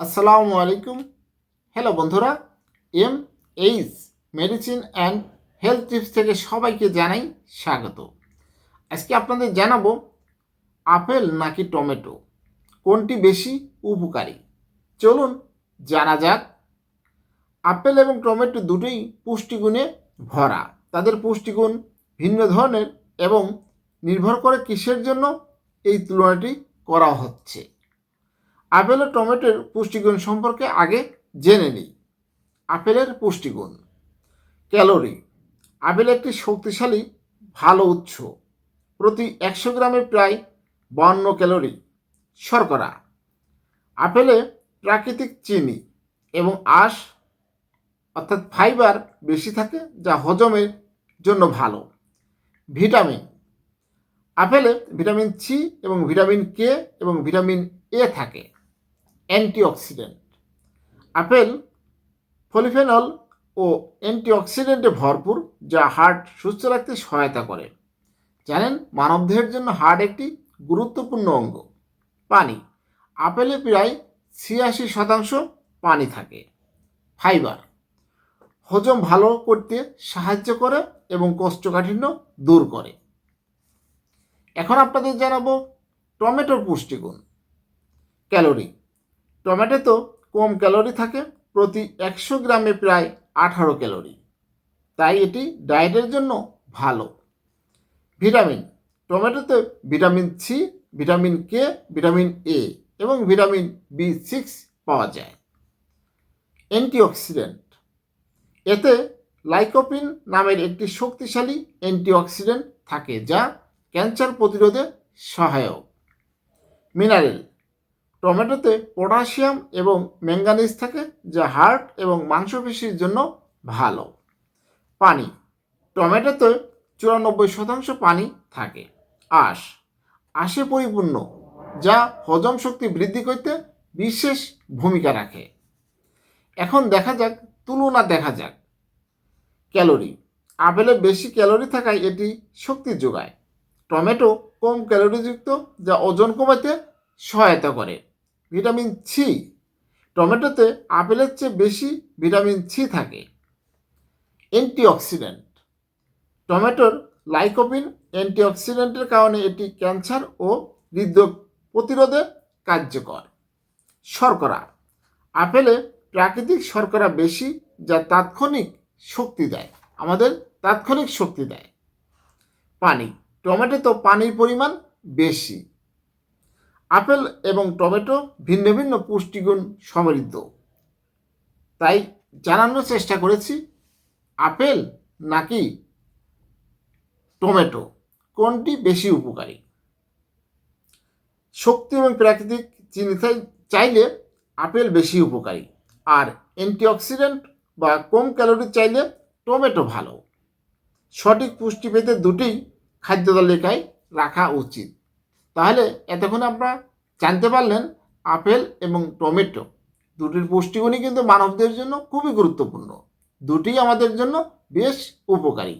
আসসালামু আলাইকুম। হ্যালো বন্ধুরা, M H medicine and health tips থেকে সবাইকে জানাই স্বাগত। আজকে আপনাদের জানাব আপেল নাকি টমেটো, কোনটি বেশি উপকারী? চলুন জানা যাক। আপেল এবং টমেটো দুটোই পুষ্টিগুণে ভরা। তাদের পুষ্টিগুণ ভিন্ন ধরনের এবং নির্ভর করে কিসের জন্য এই তুলনাটি করা হচ্ছে। আপেল ও টমেটোর পুষ্টিগুণ সম্পর্কে আগে জেনে নিই। আপেলের পুষ্টিগুণ। ক্যালোরি। আপেল একটি শক্তিশালী, ভালো উৎস। প্রতি একশো গ্রামে প্রায় বান্ন ক্যালোরি। শর্করা। আপেলে প্রাকৃতিক চিনি এবং আঁশ, অর্থাৎ ফাইবার বেশি থাকে, যা হজমের জন্য ভালো। ভিটামিন। আপেলে ভিটামিন সি এবং ভিটামিন কে এবং ভিটামিন এ থাকে। অ্যান্টিঅক্সিডেন্ট। আপেল ফলিফেনল ও অ্যান্টিঅক্সিডেন্টে ভরপুর, যা হার্ট সুস্থ রাখতে সহায়তা করে। জানেন, মানবদেহের জন্য হার্ট একটি গুরুত্বপূর্ণ অঙ্গ। পানি। আপেলে প্রায় ছিয়াশি শতাংশ পানি থাকে। ফাইবার। হজম ভালো করতে সাহায্য করে এবং কোষ্ঠকাঠিন্য দূর করে। এখন আপনাদের জানাব টমেটোর পুষ্টিগুণ। ক্যালোরি। টমেটো তো কম ক্যালোরি থাকে, প্রতি একশো গ্রামে প্রায় আঠারো ক্যালোরি। তাই এটি ডায়েটের জন্য ভালো। ভিটামিন, টমেটোতে vitamin C vitamin K vitamin A এবং ভিটামিন বি সিক্স পাওয়া যায়। অ্যান্টিঅক্সিডেন্ট, এতে লাইকোপিন নামের একটি শক্তিশালী অ্যান্টিঅক্সিডেন্ট থাকে যা ক্যান্সার প্রতিরোধে সহায়ক। মিনারেল টমেটোতে পটাশিয়াম এবং ম্যাঙ্গানিজ থাকে, যা হার্ট এবং মাংসপেশির জন্য ভালো। পানি, টমেটোতে চুরানব্বই শতাংশ পানি থাকে। আঁশ, আঁশে পরিপূর্ণ, যা হজম শক্তি বৃদ্ধি করতে বিশেষ ভূমিকা রাখে। এখন দেখা যাক, তুলনা দেখা যাক। ক্যালোরি, আপেলে বেশি ক্যালোরি থাকায় এটি শক্তি যোগায়। টমেটো কম ক্যালোরিযুক্ত, যা ওজন কমাতে সহায়তা করে। ভিটামিন সি টমেটোতে আপেলের চেয়ে বেশি ভিটামিন সি থাকে। অ্যান্টিঅক্সিডেন্ট, টমেটোর লাইকোপিন অ্যান্টিঅক্সিডেন্টের কারণে এটি ক্যান্সার ও হৃদরোগ প্রতিরোধে কার্যকর। শর্করা, আপেলে প্রাকৃতিক শর্করা বেশি যা তাৎক্ষণিক শক্তি দেয়, আমাদের তাৎক্ষণিক শক্তি দেয়। পানি টমেটো তো পানির পরিমাণ বেশি। আপেল এবং টমেটো ভিন্ন ভিন্ন পুষ্টিগুণ সমৃদ্ধ। তাই জানানোর চেষ্টা করেছি, আপেল নাকি টমেটো, কোনটি বেশি উপকারী? শক্তি এবং প্রাকৃতিক চিনি চাইলে আপেল বেশি উপকারী। আর অ্যান্টিঅক্সিডেন্ট বা কম ক্যালোরি চাইলে টমেটো ভালো। সঠিক পুষ্টি পেতে দুটিই খাদ্য তালিকায় রাখা উচিত। তাহলে এতক্ষণ আপনারা জানতে পারলেন আপেল এবং টমেটো। দুটির পুষ্টিগুণই কিন্তু মানবদের জন্য খুবই গুরুত্বপূর্ণ। দুটিই আমাদের জন্য বেশ উপকারী।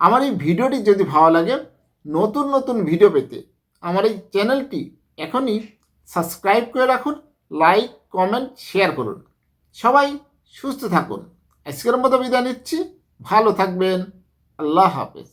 আমার এই ভিডিওটি যদি ভালো লাগে, নতুন নতুন ভিডিও পেতে আমার এই চ্যানেলটি এখনই সাবস্ক্রাইব করে রাখুন, লাইক, কমেন্ট, শেয়ার করুন। সবাই সুস্থ থাকুন। আজকের মতো বিদায় নিচ্ছি। ভালো থাকবেন। আল্লাহ হাফেজ।